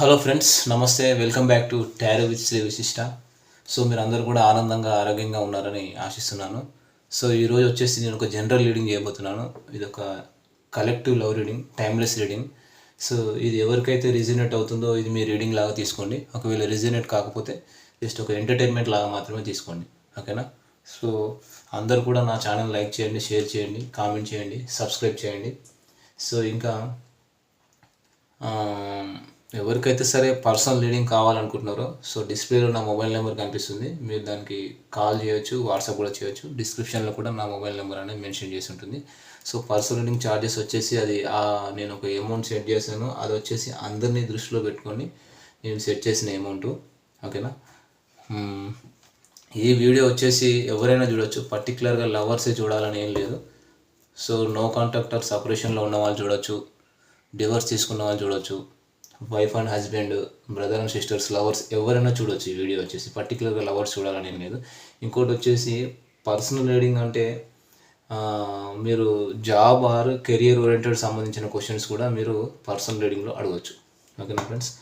Hello friends నమస్తే welcome back to tarot with Shri Vishishta so మీరు అందరూ కూడా ఆనందంగా ఆరోగ్యంగా ఉన్నారని ఆశిస్తున్నాను. సో ఈరోజు వచ్చేసి నేను ఒక జనరల్ రీడింగ్ చేయబోతున్నాను. ఇది ఒక collective love reading timeless reading so ఇది ఎవరికైతే రిజినేట్ అవుతుందో ఇది మీ రీడింగ్ లాగా తీసుకోండి. ఒకవేళ రిజినేట్ కాకపోతే జస్ట్ ఒక ఎంటర్టైన్మెంట్ లాగా మాత్రమే తీసుకోండి. ఓకేనా సో అందరు కూడా నా ఛానల్ లైక్ చేయండి షేర్ చేయండి కామెంట్ చేయండి సబ్స్క్రైబ్ చేయండి. సో ఇంకా ఎవరికైతే సరే పర్సనల్ రీడింగ్ కావాలనుకుంటున్నారో సో డిస్ప్లేలో నా మొబైల్ నెంబర్ కనిపిస్తుంది. మీరు దానికి కాల్ చేయొచ్చు వాట్సాప్ కూడా చేయొచ్చు. డిస్క్రిప్షన్లో కూడా నా మొబైల్ నెంబర్ అనేది మెన్షన్ చేసి ఉంటుంది. సో పర్సనల్ రీడింగ్ ఛార్జెస్ వచ్చేసి అది నేను ఒక అమౌంట్ సెట్ చేశాను. అది వచ్చేసి అందరినీ దృష్టిలో పెట్టుకొని నేను సెట్ చేసిన అమౌంట్. ఓకేనా? ఈ వీడియో వచ్చేసి ఎవరైనా చూడొచ్చు. పర్టికులర్గా లవర్సే చూడాలని ఏం లేదు. సో నో కాంట్రాక్టర్ సపరేషన్లో ఉన్న వాళ్ళు చూడొచ్చు. డివోర్స్ తీసుకున్న వాళ్ళు చూడొచ్చు. Wife and husband brother and sisters lovers ఎవరైనా చూడొచ్చు ఈ వీడియో వచ్చేసి. పర్టికులర్గా లవర్స్ చూడాలని ఏం లేదు. ఇంకోటి వచ్చేసి పర్సనల్ రీడింగ్ అంటే మీరు జాబ్ ఆర్ కెరియర్ ఓరియంటెడ్ సంబంధించిన క్వశ్చన్స్ కూడా మీరు పర్సనల్ రీడింగ్లో అడగవచ్చు ఓకేనా ఫ్రెండ్స్?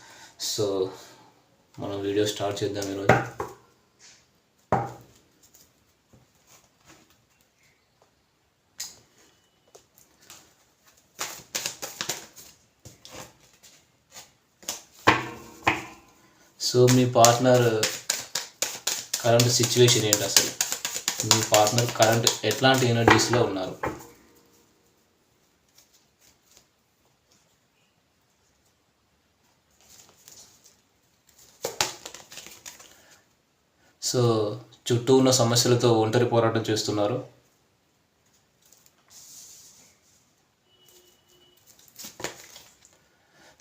సో మనం వీడియో స్టార్ట్ చేద్దాం ఈరోజు. సో మీ పార్ట్నర్ కరెంట్ సిచ్యువేషన్ ఏంటి అసలు? మీ పార్ట్నర్ కరెంట్ ఎట్లాంటి ఎనర్జీస్లో ఉన్నారు? సో చుట్టూ ఉన్న సమస్యలతో ఒంటరి పోరాటం చేస్తున్నారు.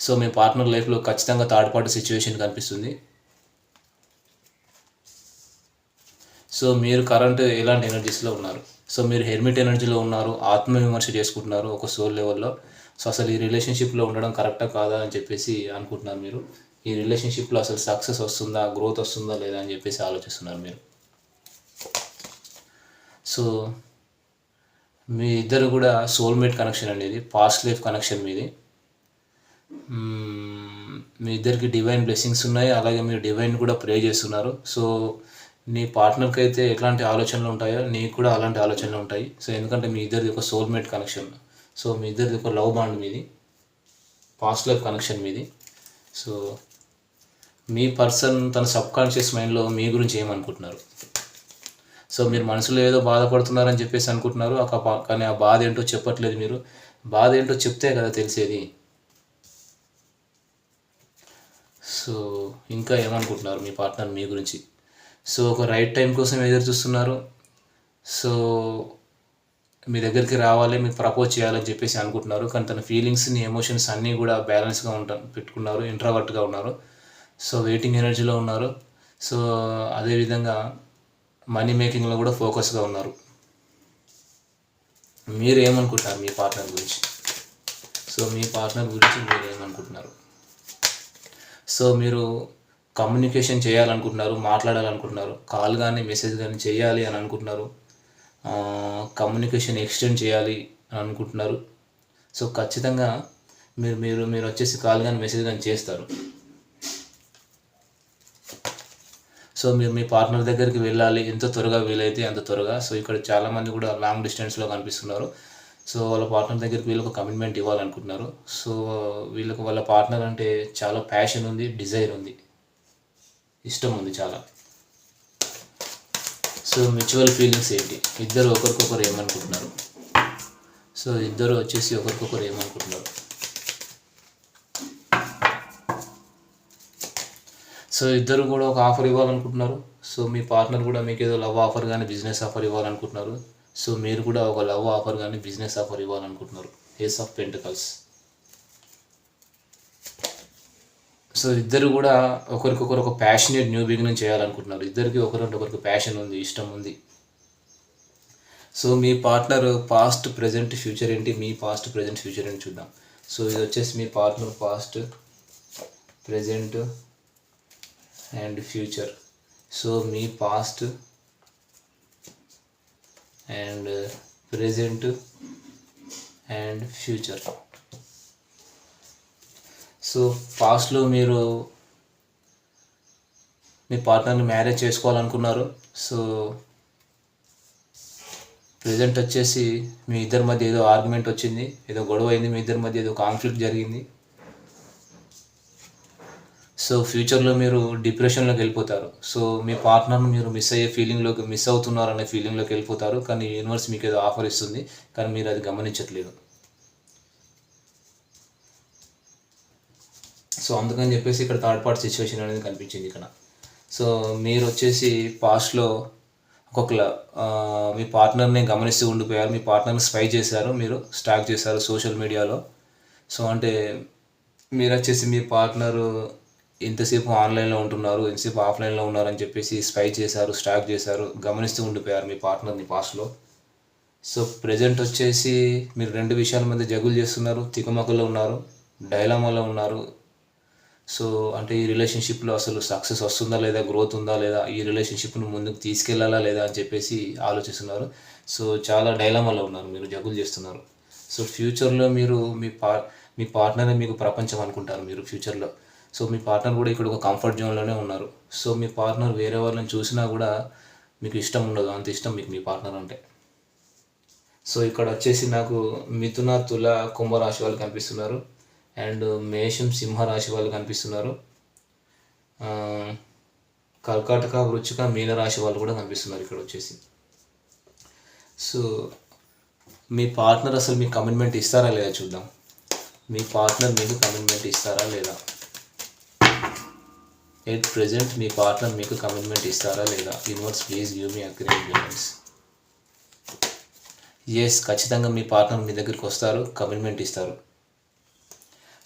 సో మీ పార్ట్నర్ లైఫ్లో ఖచ్చితంగా థర్డ్ పార్టీ సిచ్యువేషన్ కనిపిస్తుంది. సో మీరు కరెంట్ ఎలాంటి ఎనర్జీస్లో ఉన్నారు? సో మీరు హెర్మిట్ ఎనర్జీలో ఉన్నారు ఆత్మవిమర్శ చేసుకుంటున్నారు ఒక సోల్ లెవెల్లో సో అసలు ఈ రిలేషన్షిప్లో ఉండడం కరెక్టా కాదా అని చెప్పేసి అనుకుంటున్నారు మీరు. ఈ రిలేషన్షిప్లో అసలు సక్సెస్ వస్తుందా గ్రోత్ వస్తుందా లేదా అని చెప్పేసి ఆలోచిస్తున్నారు మీరు. సో మీ ఇద్దరు కూడా సోల్మేట్ కనెక్షన్ అనేది పాస్ట్ లైఫ్ కనెక్షన్ మీది. మీ ఇద్దరికి డివైన్ బ్లెస్సింగ్స్ ఉన్నాయి. అలాగే మీరు డివైన్ కూడా ప్రే చేస్తున్నారు. సో నీ పార్ట్నర్కి అయితే ఎట్లాంటి ఆలోచనలు ఉంటాయో నీకు కూడా అలాంటి ఆలోచనలు ఉంటాయి. సో ఎందుకంటే మీ ఇద్దరిది ఒక సోల్మేట్ కనెక్షన్ సో మీ ఇద్దరిది ఒక లవ్ బాండ్ మీది. పాస్ట్ లైఫ్ కనెక్షన్ మీది. సో మీ పర్సన్ తన సబ్ కాన్షియస్ మైండ్లో మీ గురించి ఏమనుకుంటున్నారు? సో మీరు మనసులో ఏదో బాధపడుతున్నారని చెప్పేసి అనుకుంటున్నారు. ఒక కానీ ఆ బాధ ఏంటో చెప్పట్లేదు మీరు. బాధ ఏంటో చెప్తే కదా తెలిసేది. సో ఇంకా ఏమనుకుంటున్నారు మీ పార్ట్నర్ మీ గురించి? సో ఒక రైట్ టైం కోసం ఎదురు చూస్తున్నారు. సో మీ దగ్గరికి రావాలి మీకు ప్రపోజ్ చేయాలని చెప్పేసి అనుకుంటున్నారు. కానీ తన ఫీలింగ్స్ని ఎమోషన్స్ అన్నీ కూడా బ్యాలెన్స్గా ఉంటా పెట్టుకున్నారు ఇంట్రావర్ట్గా ఉన్నారు. సో వెయిటింగ్ ఎనర్జీలో ఉన్నారు. సో అదేవిధంగా మనీ మేకింగ్లో కూడా ఫోకస్గా ఉన్నారు. మీరు ఏమనుకుంటున్నారు మీ పార్ట్నర్ గురించి? సో మీ పార్ట్నర్ గురించి మీరు ఏమనుకుంటున్నారు? సో మీరు కమ్యూనికేషన్ చేయాలనుకుంటున్నారు మాట్లాడాలనుకుంటున్నారు కాల్ కానీ మెసేజ్ కానీ చేయాలి అని అనుకుంటున్నారు కమ్యూనికేషన్ ఎక్స్టెండ్ చేయాలి అని అనుకుంటున్నారు. సో ఖచ్చితంగా మీరు మీరు మీరు వచ్చేసి కాల్ కానీ మెసేజ్ కానీ చేస్తారు. సో మీరు మీ పార్ట్నర్ దగ్గరికి వెళ్ళాలి. ఎంత త్వరగా వీలైతే అంత త్వరగా. సో ఇక్కడ చాలామంది కూడా లాంగ్ డిస్టెన్స్లో కనిపిస్తున్నారు. సో వాళ్ళ పార్ట్నర్ దగ్గరికి వీళ్ళకి కమిట్మెంట్ ఇవ్వాలనుకుంటున్నారు. సో వీళ్ళకి వాళ్ళ పార్ట్నర్ అంటే చాలా ప్యాషన్ ఉంది డిజైర్ ఉంది. ఇష్టం ఉంది చాలా. సో మ్యూచువల్ ఫీలింగ్స్ ఏంటి? ఇద్దరు ఒకరికొకరు ఏమనుకుంటున్నారు? సో ఇద్దరు వచ్చేసి ఒకరికొకరు ఏమనుకుంటున్నారు? సో ఇద్దరు కూడా ఒక ఆఫర్ ఇవ్వాలనుకుంటున్నారు. సో మీ పార్ట్నర్ కూడా మీకు ఏదో లవ్ ఆఫర్ కానీ బిజినెస్ ఆఫర్ ఇవ్వాలనుకుంటున్నారు. సో మీరు కూడా ఒక లవ్ ఆఫర్ కానీ బిజినెస్ ఆఫర్ ఇవ్వాలనుకుంటున్నారు. ఏస్ ఆఫ్ పెంటకల్స్ సో ఇద్దరు కూడా ఒకరికొకరు ఒక ప్యాషనేట్ న్యూ బిగినింగ్ చేయాలనుకుంటున్నారు. ఇద్దరికి ఒకరంటే ఒకరికి ప్యాషన్ ఉంది ఇష్టం ఉంది. సో మీ పార్ట్నర్ పాస్ట్ ప్రజెంట్ ఫ్యూచర్ ఏంటి? మీ పాస్ట్ ప్రజెంట్ ఫ్యూచర్ ఏంటి చూద్దాం. సో ఇది వచ్చేసి మీ partner past present and future so me past and present and future so పాస్ట్లో మీరు మీ పార్ట్నర్ని మ్యారేజ్ చేసుకోవాలనుకున్నారు సో ప్రజెంట్ వచ్చేసి మీ ఇద్దరి మధ్య ఏదో ఆర్గ్యుమెంట్ వచ్చింది ఏదో గొడవ అయింది మీ ఇద్దరి మధ్య ఏదో కాన్ఫ్లిక్ట్ జరిగింది. సో ఫ్యూచర్లో మీరు డిప్రెషన్లోకి వెళ్ళిపోతారు. సో మీ పార్ట్నర్ను మీరు మిస్ అయ్యే ఫీలింగ్లోకి మిస్ అవుతున్నారు అనే ఫీలింగ్లోకి వెళ్ళిపోతారు. కానీ యూనివర్స్ మీకు ఏదో ఆఫర్ ఇస్తుంది. కానీ మీరు అది గమనించట్లేదు. సో అందుకని చెప్పేసి ఇక్కడ థర్డ్ పార్ట్ సిచ్యువేషన్ అనేది కనిపించింది ఇక్కడ. సో మీరు వచ్చేసి పాస్ట్లో ఒక్కొక్క మీ పార్ట్నర్ని గమనిస్తూ ఉండిపోయారు. మీ పార్ట్నర్ని స్పై చేశారు. మీరు స్టాక్ చేశారు సోషల్ మీడియాలో. సో అంటే మీరు వచ్చేసి మీ పార్ట్నరు ఎంతసేపు ఆన్లైన్లో ఉంటున్నారు ఎంతసేపు ఆఫ్లైన్లో ఉన్నారు అని చెప్పేసి స్పై చేశారు స్టాక్ చేశారు గమనిస్తూ ఉండిపోయారు మీ పార్ట్నర్ని పాస్ట్లో. సో ప్రజెంట్ వచ్చేసి మీరు రెండు విషయాల మధ్య జగులు చేస్తున్నారు తికమకలో ఉన్నారు డైలామాలో ఉన్నారు. సో అంటే ఈ రిలేషన్షిప్లో అసలు సక్సెస్ వస్తుందా లేదా గ్రోత్ ఉందా లేదా ఈ రిలేషన్షిప్ను ముందుకు తీసుకెళ్ళాలా లేదా అని చెప్పేసి ఆలోచిస్తున్నారు. సో చాలా డైలామాలో ఉన్నారు మీరు జగులు చేస్తున్నారు. సో ఫ్యూచర్లో మీరు మీ పా మీ పార్ట్నరే మీకు ప్రపంచం అనుకుంటారు మీరు ఫ్యూచర్లో. సో మీ పార్ట్నర్ కూడా ఇక్కడ ఒక కంఫర్ట్ జోన్లోనే ఉన్నారు. సో మీ పార్ట్నర్ వేరే వాళ్ళని చూసినా కూడా మీకు ఇష్టం ఉండదు. అంత ఇష్టం మీకు మీ పార్ట్నర్ అంటే. సో ఇక్కడ వచ్చేసి నాకు మిథున తుల కుంభరాశి వాళ్ళు కనిపిస్తున్నారు. అండ్ మేషం సింహరాశి వాళ్ళు కనిపిస్తున్నారు. కర్కాటక వృచ్చిక మీనరాశి వాళ్ళు కూడా కనిపిస్తున్నారు ఇక్కడ వచ్చేసి. సో మీ పార్ట్నర్ అసలు మీ కమిట్మెంట్ ఇస్తారా లేదా చూద్దాం. మీ పార్ట్నర్ మీకు కమిట్మెంట్ ఇస్తారా లేదా? ఎట్ ప్రెజెంట్ మీ పార్ట్నర్ మీకు కమిట్మెంట్ ఇస్తారా లేదా? Universe please give me agreements yes ఖచ్చితంగా మీ పార్ట్నర్ మీ దగ్గరికి వస్తారు కమిట్మెంట్ ఇస్తారు.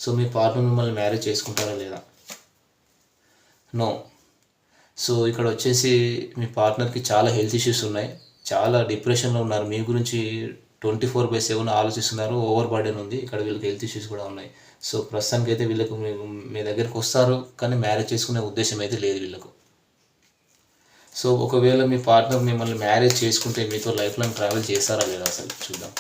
సో మీ పార్ట్నర్ మిమ్మల్ని మ్యారేజ్ చేసుకుంటారా లేదా? నో సో ఇక్కడ వచ్చేసి మీ పార్ట్నర్కి చాలా హెల్త్ ఇష్యూస్ ఉన్నాయి. చాలా డిప్రెషన్లో ఉన్నారు. మీ గురించి ట్వంటీ ఫోర్ బై సెవెన్ ఆలోచిస్తున్నారు. ఓవర్ బర్డెన్ ఉంది. ఇక్కడ వీళ్ళకి హెల్త్ ఇష్యూస్ కూడా ఉన్నాయి. సో ప్రస్తుతానికి అయితే వీళ్ళకు మీ మీ దగ్గరికి వస్తారు కానీ మ్యారేజ్ చేసుకునే ఉద్దేశం అయితే లేదు వీళ్ళకు. సో ఒకవేళ మీ పార్ట్నర్ మిమ్మల్ని మ్యారేజ్ చేసుకుంటే మీతో లైఫ్ లాంగ్ ట్రావెల్ చేస్తారా లేదా అసలు? చూద్దాం.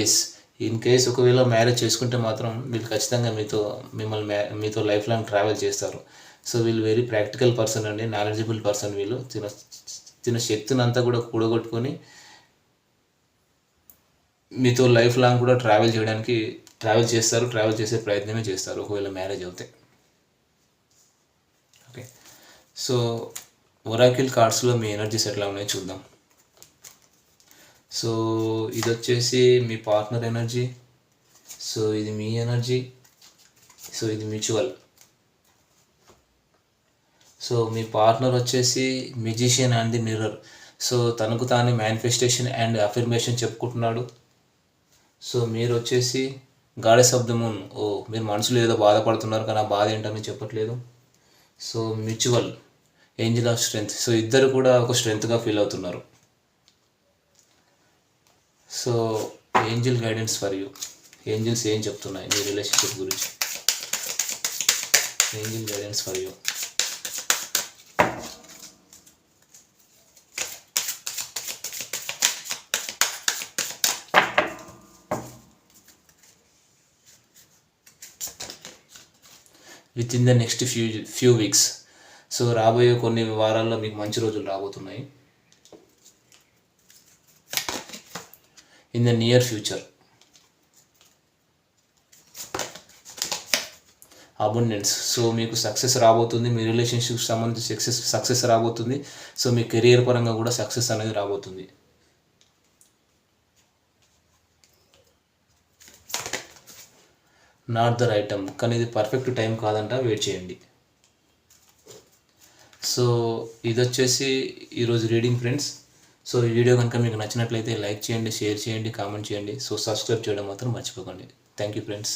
ఎస్ ఇన్ కేస్ ఒకవేళ మ్యారేజ్ చేసుకుంటే మాత్రం వీళ్ళు ఖచ్చితంగా మీతో మిమ్మల్ని మీతో లైఫ్ లాంగ్ ట్రావెల్ చేస్తారు. సో వీళ్ళు వెరీ ప్రాక్టికల్ పర్సన్ అండి నాలెడ్జబుల్ పర్సన్ వీళ్ళు. తిన తిన శక్తిని అంతా కూడా కూడగొట్టుకొని మీతో లైఫ్ లాంగ్ కూడా ట్రావెల్ చేయడానికి ట్రావెల్ చేస్తారు ట్రావెల్ చేసే ప్రయత్నమే చేస్తారు ఒకవేళ మ్యారేజ్ అవుతే. ఓకే సో ఒరాకిల్ కార్డ్స్లో మీ ఎనర్జీస్ ఎట్లా ఉన్నాయో చూద్దాం. సో ఇది వచ్చేసి మీ పార్ట్నర్ ఎనర్జీ సో ఇది మీ ఎనర్జీ సో ఇది మ్యూచువల్ సో మీ పార్ట్నర్ వచ్చేసి musician and the mirror so తనకు తానే మేనిఫెస్టేషన్ అండ్ అఫర్మేషన్ చెప్పుకుంటున్నాడు. సో మీరు వచ్చేసి గాడెస్ ఆఫ్ ద మూన్ ఓ మీరు మనసులో ఏదో బాధపడుతున్నారు కానీ ఆ బాధ ఏంటని చెప్పట్లేదు. So mutual angel of strength. So ఇద్దరు కూడా ఒక స్ట్రెంగ్త్గా ఫీల్ అవుతున్నారు. So angel guidance for you. Angels ఏం చెప్తున్నాయి మీ రిలేషన్షిప్ గురించి? Angel guidance for you. Within the next few few weeks so రాబోయే కొన్ని వారాల్లో మీకు మంచి రోజులు రాబోతున్నాయి. In the near future abundance so మీకు సక్సెస్ రాబోతుంది. మీ రిలేషన్షిప్ సంబంధించి సక్సెస్ సక్సెస్ రాబోతుంది. సో మీ కెరియర్ పరంగా కూడా సక్సెస్ అనేది రాబోతుంది. నాట్ ద రైట్ టైం కానీ ఇది పర్ఫెక్ట్ టైం కాదంట వెయిట్ చేయండి. సో ఇది వచ్చేసి ఈరోజు రీడింగ్ ఫ్రెండ్స్ సో ఈ వీడియో కనుక మీకు నచ్చినట్లయితే లైక్ చేయండి షేర్ చేయండి కామెంట్ చేయండి. సో సబ్స్క్రైబ్ చేయడం మాత్రం మర్చిపోకండి. Thank you friends